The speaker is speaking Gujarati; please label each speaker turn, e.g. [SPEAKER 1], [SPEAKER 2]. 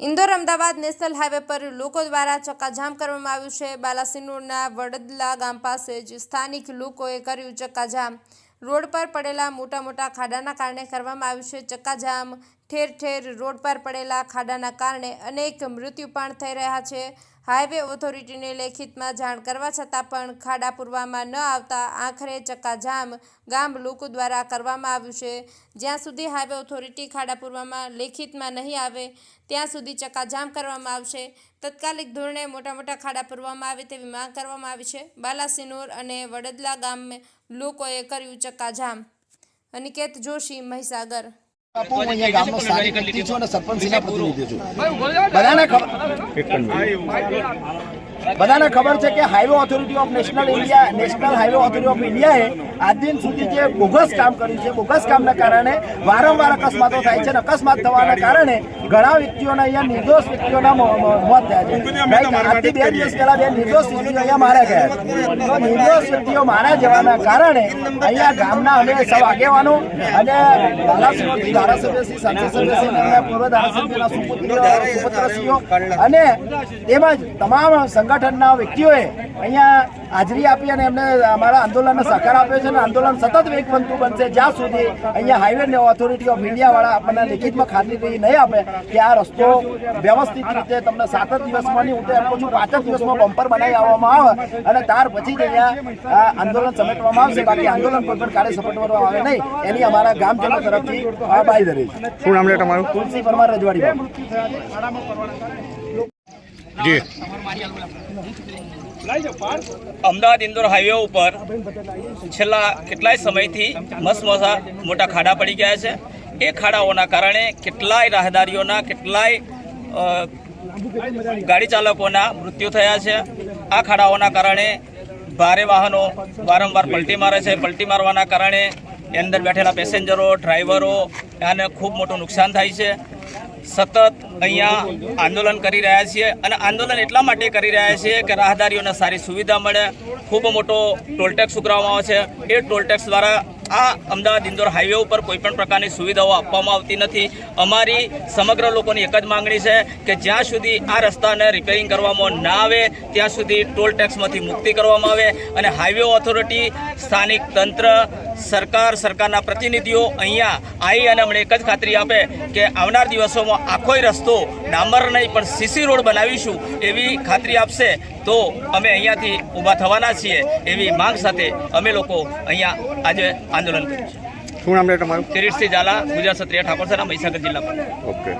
[SPEAKER 1] ઇન્દોર અમદાવાદ નેશનલ હાઈવે પર લોકો દ્વારા ચક્કાજામ કરવામાં આવ્યું છે. બાલાસિનોરના વડદલા ગામ પાસે જ સ્થાનિક લોકોએ કર્યું ચક્કાજામ. રોડ પર પડેલા મોટા મોટા ખાડાના કારણે કરવામાં આવ્યું છે ચક્કાજામ. ઠેર ઠેર રોડ પર પડેલા ખાડાના કારણે અનેક મૃત્યુ પણ થઈ રહ્યા છે. હાઈવે ઓથોરિટીને લેખિતમાં જાણ કરવા છતાં પણ ખાડા પૂરવામાં ન આવતા આખરે ચક્કાજામ ગામ લોકો દ્વારા કરવામાં આવ્યું છે. જ્યાં સુધી હાઈવે ઓથોરિટી ખાડા પૂરવામાં લેખિતમાં નહીં આવે, ત્યાં સુધી ચક્કાજામ કરવામાં આવશે. તત્કાલિક ધોરણે મોટા મોટા ખાડા પૂરવામાં આવે તેવી માંગ કરવામાં આવી છે. બાલાસિનોર અને વડદલા ગામ લોકોએ કર્યું ચક્કાજામ. અનિકેત જોશી, મહીસાગર.
[SPEAKER 2] બાપુ હું અહીંયા ગામનો સ્થાનિક વ્યક્તિ છું અને સરપંચના પ્રતિનિધિ છું. બધાને ખબર બધાને ખબર છે કે highway authority of national India national highway authority of ઇન્ડિયાએ આજ દિન સુધી જે બોગસ કામ કર્યું છે બોગસ કામના કારણે વારંવાર અકસ્માતો થાય છે અને અકસ્માત થવાના કારણે ઘણા વ્યક્તિઓના અહીંયા નિર્દોષ વ્યક્તિઓના મોત થયા છે. આજથી બે દિવસ પહેલા બે નિર્દોષ વ્યક્તિઓ અહીંયા માર્યા ગયા. તો નિર્દોષ વ્યક્તિઓ માર્યા જવાના કારણે અહીંયા ગામના અમે સૌ આગેવાનો અને ધારાસભ્ય સાંસદ પૂર્વ ધારાસભ્યના સુપુત્ર સુપુત્રશ્રીઓ અને તેમજ તમામ સંગઠનના વ્યક્તિઓએ અહીંયા હાજરી આપી અને એમને અમારા આંદોલનને સહકાર આપ્યો છે અને આંદોલન સતત વેગવંતું બનશે. જ્યાં સુધી અહીંયા હાઈવે ઓથોરિટી ઓફ ઇન્ડિયાવાળા આપણને લેખિતમાં ખાતરી નહીં આપે કે આ રસ્તો વ્યવસ્થિત રીતે તમને સાત જ દિવસમાં નહીં હું તો એમ કહું છું પાંચ જ દિવસમાં બમ્પર બનાવી આવવામાં આવે અને ત્યાર પછી જ અહીંયા આ આંદોલન સમેટવામાં આવશે. બાકી આંદોલન કોઈ પણ કાર્ય સમેટવામાં આવે નહીં. એની અમારા ગામજનો તરફથી આ છે.
[SPEAKER 3] શું નામ તમારું?
[SPEAKER 2] તુલસી પરમાર રજવાડી
[SPEAKER 3] જી.
[SPEAKER 4] અમદાવાદ ઇન્દોર હાઈવે ઉપર છેલ્લા કેટલાય સમયથી મસમસા મોટા ખાડા પડી ગયા છે. એ ખાડાઓના કારણે કેટલાય રાહદારીઓના, કેટલાય ગાડી ચાલકોના મૃત્યુ થયા છે. આ ખાડાઓના કારણે ભારે વાહનો વારંવાર પલટી મારે છે. પલટી મારવાના કારણે અંદર બેઠેલા પેસેન્જરો, ડ્રાઈવરો આને ખૂબ મોટું નુકસાન થાય છે. સતત અહીંયા આંદોલન કરી રહ્યા છીએ અને આંદોલન એટલા માટે કરી રહ્યા છીએ કે રાહદારીઓને સારી સુવિધા મળે. ખૂબ મોટો ટોલટેક્સ ઉઘરાવવામાં આવે છે. એ ટોલટેક્સ દ્વારા આ અમદાવાદ ઇન્દોર હાઈવે ઉપર કોઈપણ પ્રકારની સુવિધાઓ આપવામાં આવતી નથી. અમારી સમગ્ર લોકોની એક જ માંગણી છે કે જ્યાં સુધી આ રસ્તાને રિપેરિંગ કરવામાં ના આવે, ત્યાં સુધી ટોલ ટેક્સમાંથી મુક્તિ કરવામાં આવે અને હાઈવે ઓથોરિટી, સ્થાનિક તંત્ર, સરકાર, સરકારના પ્રતિનિધિઓ અહીંયા આવી અને અમને એક જ ખાતરી આપે કે આવનાર દિવસોમાં આખોય રસ્તો ડામર નહીં પણ સીસી રોડ બનાવીશું એવી ખાતરી આપશે. તો અમે અહીંયાથી ઊભા થવાના છીએ એવી માંગ સાથે અમે લોકો અહીંયા આજે આંદોલન કર્યું છે.
[SPEAKER 3] શું નામ તમારું?
[SPEAKER 4] કિરીટસિંહ ઝાલા ગુજરાત ક્ષત્રિય ઠાકોર સેના મહીસાગર જિલ્લા
[SPEAKER 3] ઓકે.